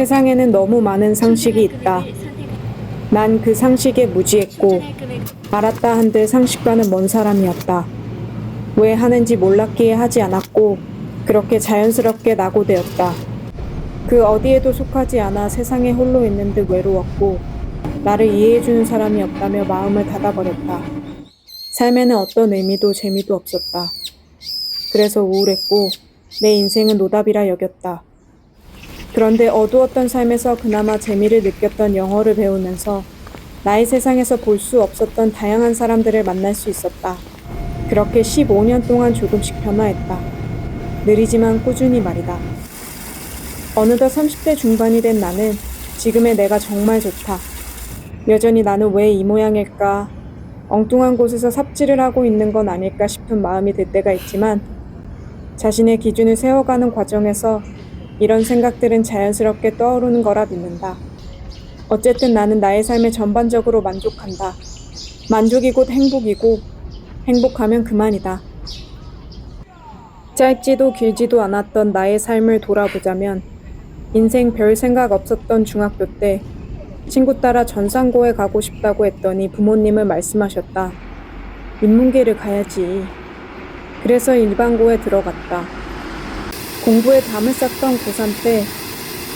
세상에는 너무 많은 상식이 있다. 난 그 상식에 무지했고 알았다 한들 상식과는 먼 사람이었다. 왜 하는지 몰랐기에 하지 않았고 그렇게 자연스럽게 낙오되었다. 그 어디에도 속하지 않아 세상에 홀로 있는 듯 외로웠고 나를 이해해주는 사람이 없다며 마음을 닫아버렸다. 삶에는 어떤 의미도 재미도 없었다. 그래서 우울했고 내 인생은 노답이라 여겼다. 그런데 어두웠던 삶에서 그나마 재미를 느꼈던 영어를 배우면서 나의 세상에서 볼 수 없었던 다양한 사람들을 만날 수 있었다. 그렇게 15년 동안 조금씩 변화했다. 느리지만 꾸준히 말이다. 어느덧 30대 중반이 된 나는 지금의 내가 정말 좋다. 여전히 나는 왜 이 모양일까? 엉뚱한 곳에서 삽질을 하고 있는 건 아닐까 싶은 마음이 들 때가 있지만 자신의 기준을 세워가는 과정에서 이런 생각들은 자연스럽게 떠오르는 거라 믿는다. 어쨌든 나는 나의 삶에 전반적으로 만족한다. 만족이 곧 행복이고 행복하면 그만이다. 짧지도 길지도 않았던 나의 삶을 돌아보자면 인생 별 생각 없었던 중학교 때 친구 따라 전상고에 가고 싶다고 했더니 부모님은 말씀하셨다. 인문계를 가야지. 그래서 일반고에 들어갔다. 공부에 담을 쌌던 고3 때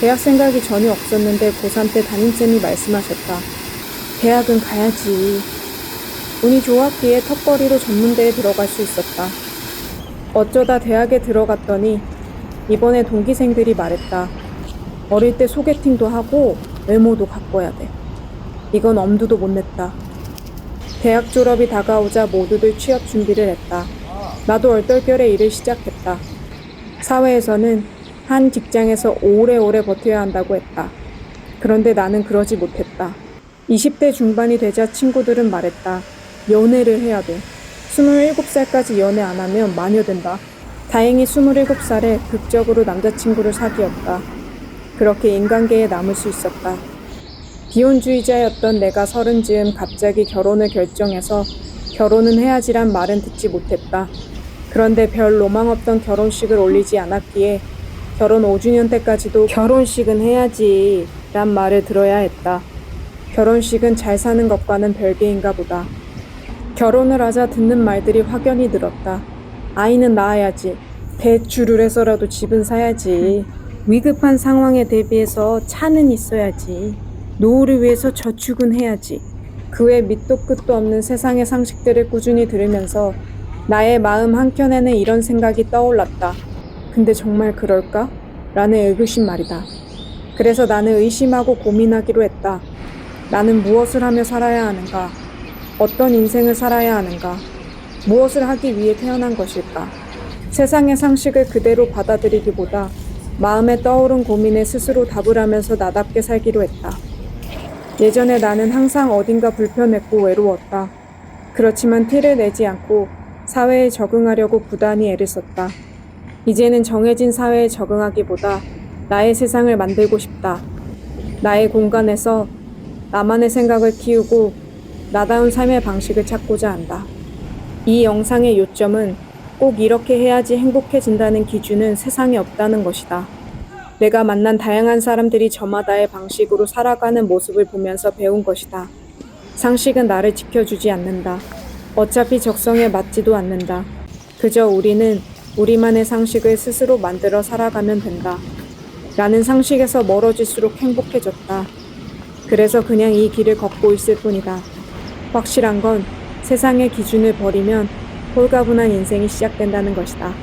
대학 생각이 전혀 없었는데 고3 때 담임쌤이 말씀하셨다. 대학은 가야지. 운이 좋았기에 턱걸이로 전문대에 들어갈 수 있었다. 어쩌다 대학에 들어갔더니 이번에 동기생들이 말했다. 어릴 때 소개팅도 하고 외모도 가꿔야 돼. 이건 엄두도 못 냈다. 대학 졸업이 다가오자 모두들 취업 준비를 했다. 나도 얼떨결에 일을 시작했다. 사회에서는 한 직장에서 오래오래 버텨야 한다고 했다. 그런데 나는 그러지 못했다. 20대 중반이 되자 친구들은 말했다. 연애를 해야 돼. 27살까지 연애 안 하면 마녀된다. 다행히 27살에 극적으로 남자친구를 사귀었다. 그렇게 인간계에 남을 수 있었다. 비혼주의자였던 내가 서른 즈음 갑자기 결혼을 결정해서 결혼은 해야지란 말은 듣지 못했다. 그런데 별 로망 없던 결혼식을 올리지 않았기에 결혼 5주년 때까지도 결혼식은 해야지 란 말을 들어야 했다. 결혼식은 잘 사는 것과는 별개인가 보다. 결혼을 하자 듣는 말들이 확연히 늘었다. 아이는 낳아야지. 대출을 해서라도 집은 사야지. 위급한 상황에 대비해서 차는 있어야지. 노후를 위해서 저축은 해야지. 그외 밑도 끝도 없는 세상의 상식들을 꾸준히 들으면서 나의 마음 한켠에는 이런 생각이 떠올랐다. 근데 정말 그럴까? 라는 의구심 말이다. 그래서 나는 의심하고 고민하기로 했다. 나는 무엇을 하며 살아야 하는가? 어떤 인생을 살아야 하는가? 무엇을 하기 위해 태어난 것일까? 세상의 상식을 그대로 받아들이기보다 마음에 떠오른 고민에 스스로 답을 하면서 나답게 살기로 했다. 예전에 나는 항상 어딘가 불편했고 외로웠다. 그렇지만 티를 내지 않고 사회에 적응하려고 부단히 애를 썼다. 이제는 정해진 사회에 적응하기보다 나의 세상을 만들고 싶다. 나의 공간에서 나만의 생각을 키우고 나다운 삶의 방식을 찾고자 한다. 이 영상의 요점은 꼭 이렇게 해야지 행복해진다는 기준은 세상에 없다는 것이다. 내가 만난 다양한 사람들이 저마다의 방식으로 살아가는 모습을 보면서 배운 것이다. 상식은 나를 지켜주지 않는다. 어차피 적성에 맞지도 않는다. 그저 우리는 우리만의 상식을 스스로 만들어 살아가면 된다. 라는 상식에서 멀어질수록 행복해졌다. 그래서 그냥 이 길을 걷고 있을 뿐이다. 확실한 건 세상의 기준을 버리면 홀가분한 인생이 시작된다는 것이다.